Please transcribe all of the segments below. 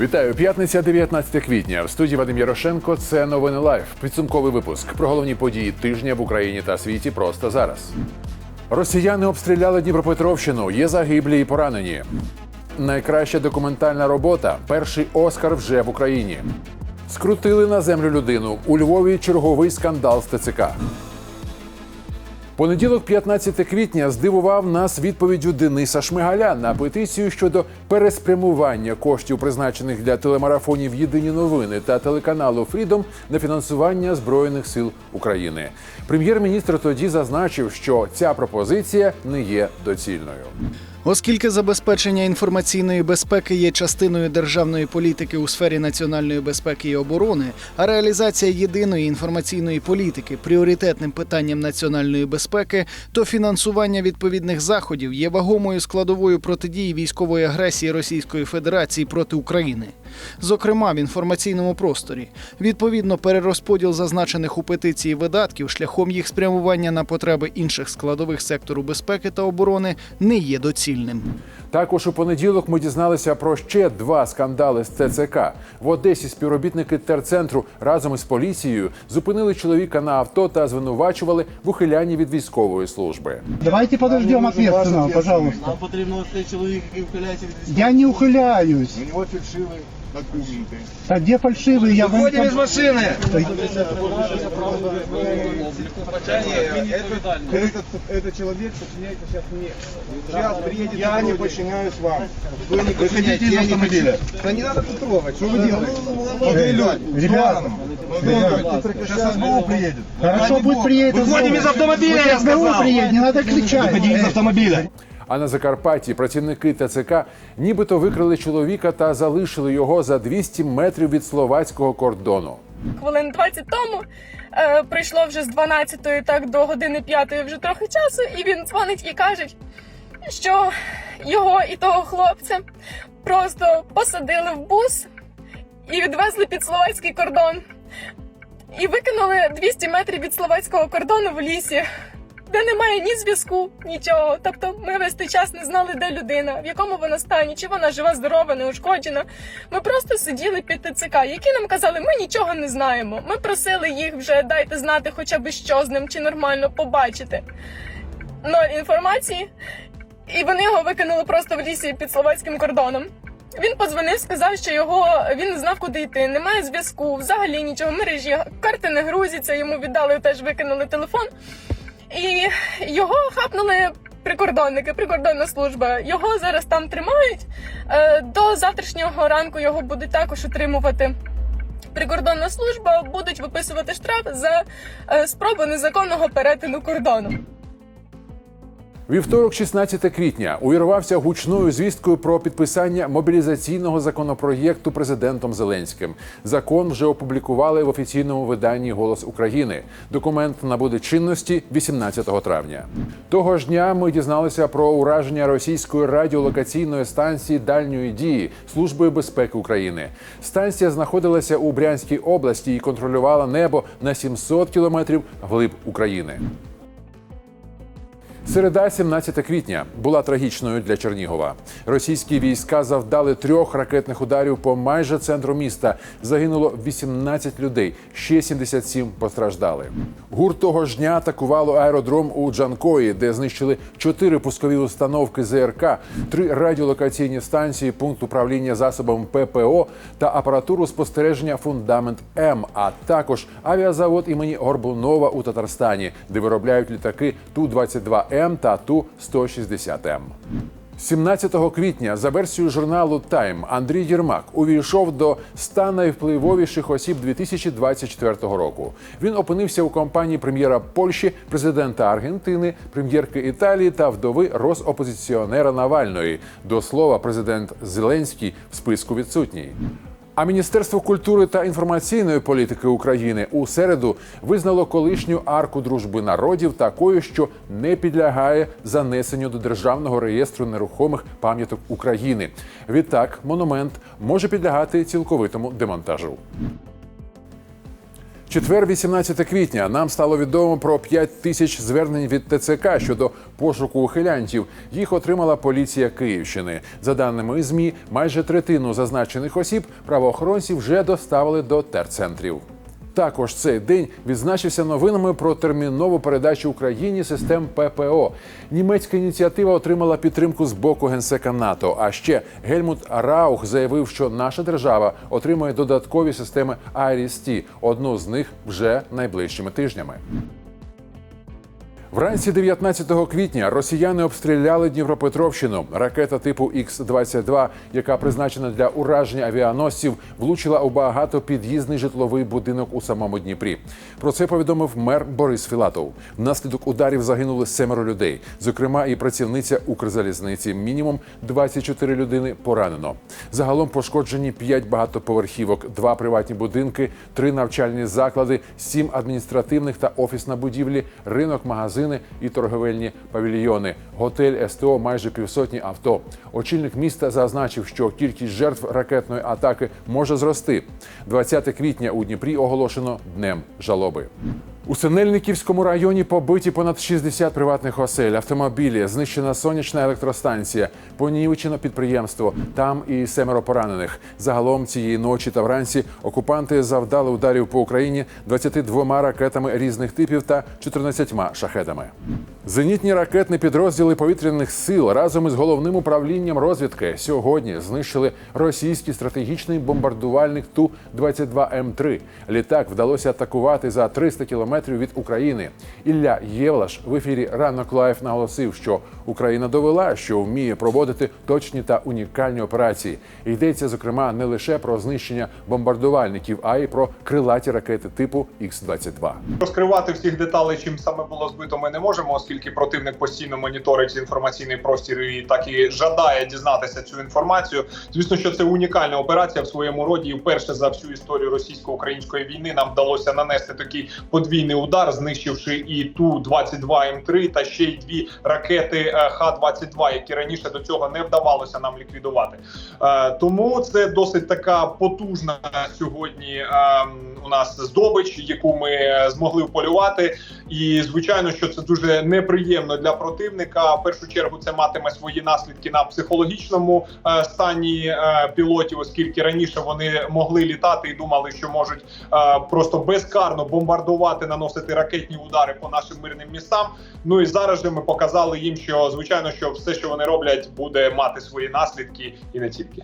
Вітаю, п'ятниця, 19 квітня. В студії Вадим Ярошенко. Це новини Лайф. Підсумковий випуск про головні події тижня в Україні та світі просто зараз. Росіяни обстріляли Дніпропетровщину. Є загиблі і поранені. Найкраща документальна робота. Перший Оскар вже в Україні. Скрутили на землю людину. У Львові черговий скандал з ТЦК. Понеділок, 15 квітня, здивував нас відповіддю Дениса Шмигаля на петицію щодо переспрямування коштів, призначених для телемарафонів Єдині новини та телеканалу Фрідом на фінансування збройних сил України. Прем'єр-міністр тоді зазначив, що ця пропозиція не є доцільною. Оскільки забезпечення інформаційної безпеки є частиною державної політики у сфері національної безпеки і оборони, а реалізація єдиної інформаційної політики пріоритетним питанням національної безпеки, то фінансування відповідних заходів є вагомою складовою протидії військової агресії Російської Федерації проти України, зокрема в інформаційному просторі. Відповідно, перерозподіл зазначених у петиції видатків шляхом їх спрямування на потреби інших складових сектору безпеки та оборони не є доцільним. Також у понеділок ми дізналися про ще два скандали з ТЦК. В Одесі співробітники терцентру разом із поліцією зупинили чоловіка на авто та звинувачували в ухилянні від військової служби. Давайте подождемо ответственного, пожалуйста. Нам потрібно цей чоловік, який ухиляється від військової Я не ухиляюсь. У нього фальшивые документы. А где фальшивые? Я вам... машини! Этот, этот человек подчиняется сейчас мне. Сейчас приедет Я не подчиняюсь вам. Вы не подчиняетесь, из я не автомобиля. Да не надо тут трогать. Что вы делаете? Молодые люди. Ребята, Сейчас СБУ приедет. Хорошо, будет приедет. Выходим из автомобиля, я СБУ сказал. приедет, не надо кричать. из автомобиля. А на Закарпатті працівники ТЦК нібито викрили чоловіка та залишили його за 200 метрів від словацького кордону. хвилин 20 тому. Е, прийшло вже з 12 так до години 5 вже трохи часу, і він дзвонить і каже, що його і того хлопця просто посадили в бус і відвезли під словацький кордон. І викинули 200 метрів від словацького кордону в лісі, де немає ні зв'язку, нічого. Тобто ми весь той час не знали, де людина, в якому вона стані, чи вона жива, здорова, неушкоджена. Ми просто сиділи під ТЦК, які нам казали, ми нічого не знаємо. Ми просили їх вже дайте знати хоча б що з ним, чи нормально побачити. Ноль інформації. І вони його викинули просто в лісі під словацьким кордоном. Він подзвонив, сказав, що його він не знав, куди йти. Немає зв'язку, взагалі нічого. Мережі карти не грузяться. Йому віддали теж викинули телефон. І його хапнули прикордонники, прикордонна служба. Його зараз там тримають. Е, До завтрашнього ранку його будуть також отримувати. Прикордонна служба будуть виписувати штраф за е, спробу незаконного перетину кордону. Вівторок, 16 квітня, увірвався гучною звісткою про підписання мобілізаційного законопроєкту президентом Зеленським. Закон вже опублікували в офіційному виданні Голос України. Документ набуде чинності 18 травня. Того ж дня ми дізналися про ураження російської радіолокаційної станції дальньої дії Службою безпеки України. Станція знаходилася у Брянській області і контролювала небо на 700 кілометрів вглиб України. Середа, 17 квітня, була трагічною для Чернігова. Російські війська завдали трьох ракетних ударів по майже центру міста. Загинуло 18 людей, ще 77 постраждали. Гурт того ж дня атакувало аеродром у Джанкої, де знищили чотири пускові установки ЗРК, три радіолокаційні станції, пункт управління засобами ППО та апаратуру спостереження фундамент М, а також авіазавод імені Горбунова у Татарстані, де виробляють літаки Ту-22М та Ту-160М. 17 квітня за версією журналу Тайм Андрій Єрмак увійшов до 100 найвпливовіших осіб 2024 року. Він опинився у компанії прем'єра Польщі, президента Аргентини, прем'єрки Італії та вдови розопозиціонера Навальної. До слова, президент Зеленський в списку відсутній. А Міністерство культури та інформаційної політики України у середу визнало колишню арку дружби народів такою, що не підлягає занесенню до державного реєстру нерухомих пам'яток України. Відтак, монумент може підлягати цілковитому демонтажу. Четвер, 18 квітня, нам стало відомо про 5 тисяч звернень від ТЦК щодо пошуку ухилянтів. Їх отримала поліція Київщини. За даними ЗМІ, майже третину зазначених осіб правоохоронці вже доставили до терцентрів. Також цей день відзначився новинами про термінову передачу Україні систем ППО. Німецька ініціатива отримала підтримку з боку генсека НАТО. А ще Гельмут Раух заявив, що наша держава отримує додаткові системи IRIS-T. Одну з них вже найближчими тижнями. Вранці 19 квітня росіяни обстріляли Дніпропетровщину. Ракета типу Х-22, яка призначена для ураження авіаносців, влучила у багатопід'їзний житловий будинок у самому Дніпрі. Про це повідомив мер Борис Філатов. Внаслідок ударів загинули семеро людей, зокрема і працівниця Укрзалізниці. Мінімум 24 людини поранено. Загалом пошкоджені 5 багатоповерхівок, 2 приватні будинки, 3 навчальні заклади, 7 адміністративних та офісна будівлі, ринок, магазини і торговельні павільйони, готель СТО, майже півсотні авто. Очільник міста зазначив, що кількість жертв ракетної атаки може зрости. 20 квітня у Дніпрі оголошено днем жалоби. У Синельниківському районі побиті понад 60 приватних осель, автомобілі, знищена сонячна електростанція, понівечено підприємство. Там і семеро поранених. Загалом цієї ночі та вранці окупанти завдали ударів по Україні 22 ракетами різних типів та 14 шахедами. Зенітні ракетні підрозділи повітряних сил разом із головним управлінням розвідки сьогодні знищили російський стратегічний бомбардувальник ту 22 м 3 Літак вдалося атакувати за 300 кілометрів від України. Ілля Євлаш в ефірі ранок лайф наголосив, що Україна довела, що вміє проводити точні та унікальні операції. Йдеться зокрема не лише про знищення бомбардувальників, а й про крилаті ракети типу Х-22. Розкривати всіх деталей, чим саме було збито, ми не можемо, оскільки противник постійно моніторить інформаційний простір і так і жадає дізнатися цю інформацію. Звісно, що це унікальна операція в своєму роді. І вперше за всю історію російсько-української війни нам вдалося нанести такий подвійний удар, знищивши і ту 22 м 3 та ще й дві ракети Х-22, які раніше до цього не вдавалося нам ліквідувати. Е, Тому це досить така потужна сьогодні е, у нас здобич, яку ми змогли вполювати. І звичайно, що це дуже неприємно для противника. В першу чергу це матиме свої наслідки на психологічному е, стані е, пілотів, оскільки раніше вони могли літати і думали, що можуть е, просто безкарно бомбардувати, наносити ракетні удари по нашим мирним містам. Ну і зараз же ми показали їм, що звичайно, що все, що вони роблять, буде мати свої наслідки, і не тільки.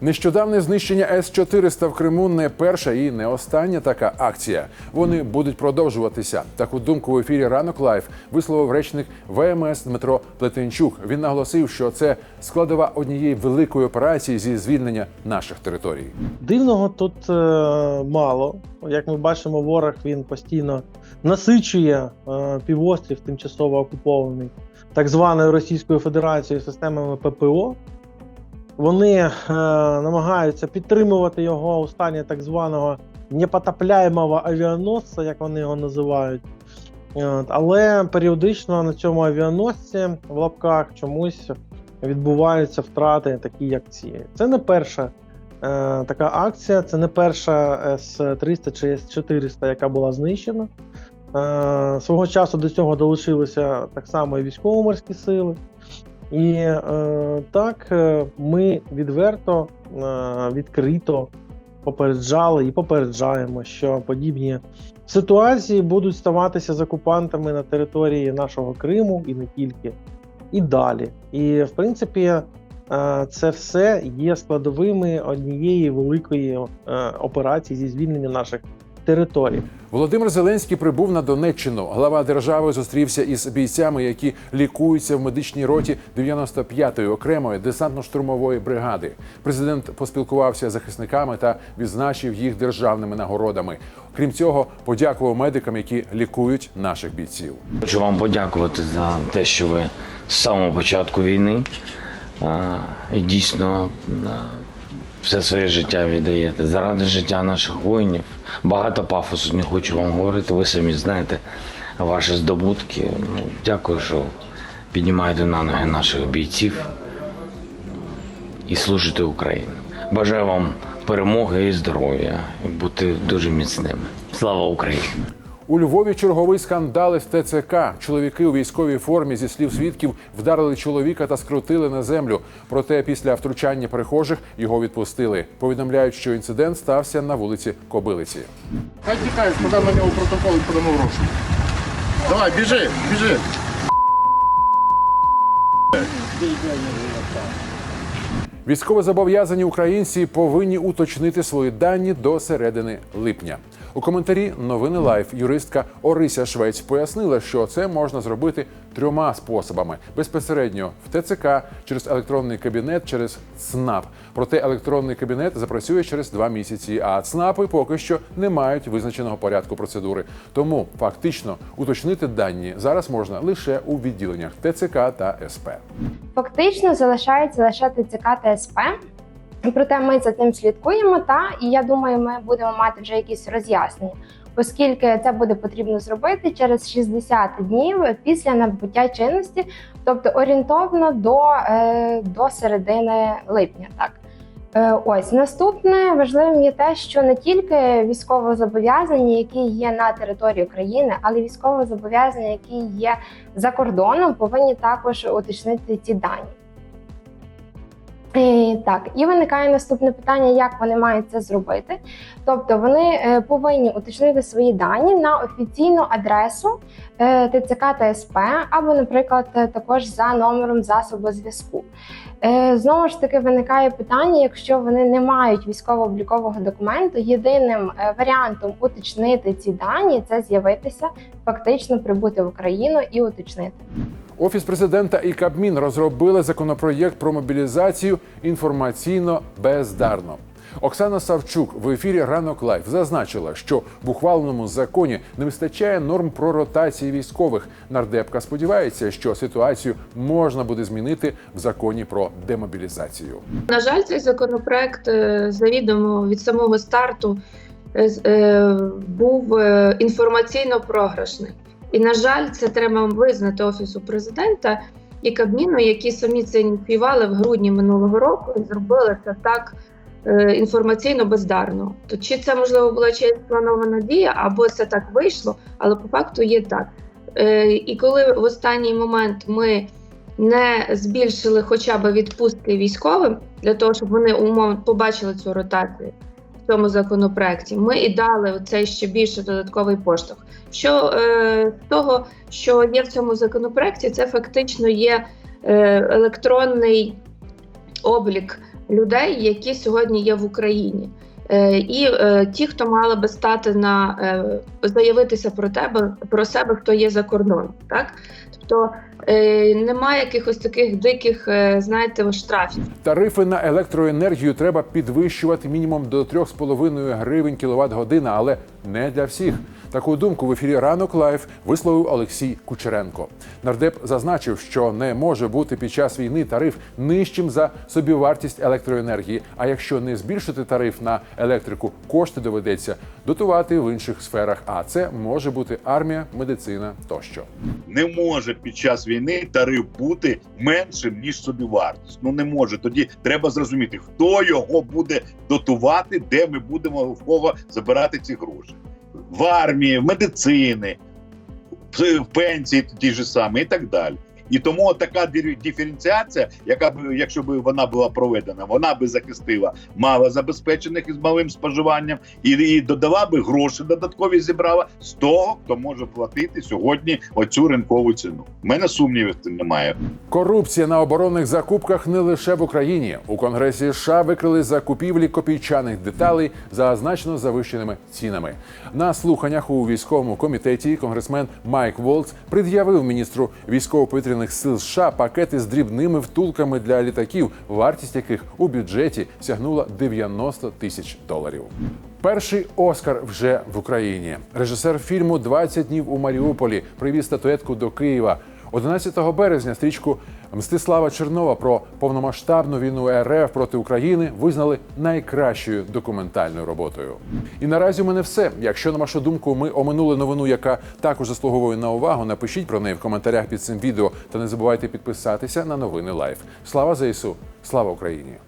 Нещодавне знищення С-400 в Криму не перша і не остання така акція. Вони будуть продовжуватися. Таку думку в ефірі Ранок Лайф висловив речник ВМС Дмитро Плетенчук. Він наголосив, що це складова однієї великої операції зі звільнення наших територій. Дивного тут е, мало. Як ми бачимо, ворог він постійно насичує е, півострів тимчасово окупований так званою Російською Федерацією системами ППО. Вони е, намагаються підтримувати його у стані так званого непотопляємого авіаносця, як вони його називають. От, Але періодично на цьому авіаносці в лапках чомусь відбуваються втрати, такі як ці. Це не перша е, така акція, це не перша С-300 чи С-400, яка була знищена. Е, свого часу до цього долучилися так само і військово-морські сили. І е, так е, ми відверто, е, відкрито попереджали і попереджаємо, що подібні ситуації будуть ставатися з окупантами на території нашого Криму і не тільки, і далі. І в принципі, е, це все є складовими однієї великої е, операції зі звільнення наших територій. Володимир Зеленський прибув на Донеччину. Глава держави зустрівся із бійцями, які лікуються в медичній роті 95-ї окремої десантно-штурмової бригади. Президент поспілкувався з захисниками та відзначив їх державними нагородами. Крім цього, подякував медикам, які лікують наших бійців. Хочу вам подякувати за те, що ви з самого початку війни а, дійсно а, все своє життя віддаєте заради життя наших воїнів. Багато пафосу не хочу вам говорити. Ви самі знаєте ваші здобутки. Ну, дякую, що піднімаєте на ноги наших бійців. і служити Україні. Бажаю вам перемоги і здоров'я, бути дуже міцними. Слава Україні! У Львові черговий скандал із ТЦК. Чоловіки у військовій формі зі слів свідків вдарили чоловіка та скрутили на землю. Проте після втручання перехожих його відпустили. Повідомляють, що інцидент стався на вулиці Кобилиці. Хай тікаєш, поки на нього протокол і подамо гроші. Давай, біжи, біжи. Військовозобов'язані українці повинні уточнити свої дані до середини липня. У коментарі новини Лайф юристка Орися Швець пояснила, що це можна зробити трьома способами: безпосередньо в ТЦК через електронний кабінет, через ЦНАП. Проте електронний кабінет запрацює через два місяці, а ЦНАПи поки що не мають визначеного порядку процедури. Тому фактично уточнити дані зараз можна лише у відділеннях ТЦК та СП. Фактично залишається лише ТЦК та СП. Проте ми за тим слідкуємо, та і я думаю, ми будемо мати вже якісь роз'яснення, оскільки це буде потрібно зробити через 60 днів після набуття чинності, тобто орієнтовно до, е, до середини липня. Так. Е, Ось наступне важливим є те, що не тільки військовозобов'язані, які є на території України, але військовозобов'язані, які є за кордоном, повинні також уточнити ці дані. Е, Так, і виникає наступне питання, як вони мають це зробити. Тобто вони е, повинні уточнити свої дані на офіційну адресу е, ТЦК та СП, або, наприклад, також за номером засобу зв'язку. Знову ж таки, виникає питання, якщо вони не мають військово-облікового документу, єдиним варіантом уточнити ці дані це з'явитися, фактично прибути в Україну і уточнити. Офіс президента і Кабмін розробили законопроєкт про мобілізацію інформаційно бездарно. Оксана Савчук в ефірі Ранок Лайф зазначила, що в ухваленому законі не вистачає норм про ротації військових. Нардепка сподівається, що ситуацію можна буде змінити в законі про демобілізацію. На жаль, цей законопроект е, завідомо від самого старту е, е, був інформаційно програшний. І, на жаль, це треба визнати Офісу президента і Кабміну, які самі це ініціювали в грудні минулого року і зробили це так е, інформаційно бездарно. То чи це можливо була чиясь планована дія, або це так вийшло, але по факту є так. Е, І коли в останній момент ми не збільшили хоча б відпустки військовим для того, щоб вони умовно побачили цю ротацію в цьому законопроекті. Ми і дали цей ще більше додатковий поштовх. Що е, того, що є в цьому законопроекті, це фактично є е, електронний облік людей, які сьогодні є в Україні. Е, І е, ті, хто мали би стати на е, заявитися про тебе про себе, хто є за кордоном, так тобто немає якихось таких диких, е, знаєте, штрафів. Тарифи на електроенергію треба підвищувати мінімум до 3,5 гривень кіловат година, але не для всіх. Таку думку в ефірі ранок лайф висловив Олексій Кучеренко. Нардеп зазначив, що не може бути під час війни тариф нижчим за собівартість електроенергії. А якщо не збільшити тариф на електрику, кошти доведеться дотувати в інших сферах. А це може бути армія, медицина тощо. Не може під час війни тариф бути меншим ніж собівартість. Ну не може. Тоді треба зрозуміти, хто його буде дотувати, де ми будемо в кого забирати ці гроші. В армії, в медицини, в пенсії ті ж самі і так далі. І тому така диференціація, яка б, якщо б вона була проведена, вона би захистила малозабезпечених із малим споживанням і, і додала би гроші додаткові зібрала з того, хто може платити сьогодні оцю ринкову ціну. У мене сумнівів немає. Корупція на оборонних закупках не лише в Україні. У Конгресі США викрили закупівлі копійчаних деталей за значно завищеними цінами. На слуханнях у військовому комітеті конгресмен Майк Волц пред'явив міністру військово-повітряних сил США пакети з дрібними втулками для літаків, вартість яких у бюджеті сягнула 90 тисяч доларів. Перший Оскар вже в Україні. Режисер фільму «20 днів у Маріуполі привіз статуетку до Києва. 11 березня стрічку Мстислава Чернова про повномасштабну війну РФ проти України визнали найкращою документальною роботою. І наразі у мене все. Якщо на вашу думку ми оминули новину, яка також заслуговує на увагу, напишіть про неї в коментарях під цим відео та не забувайте підписатися на новини Лайф. Слава ЗСУ! Слава Україні!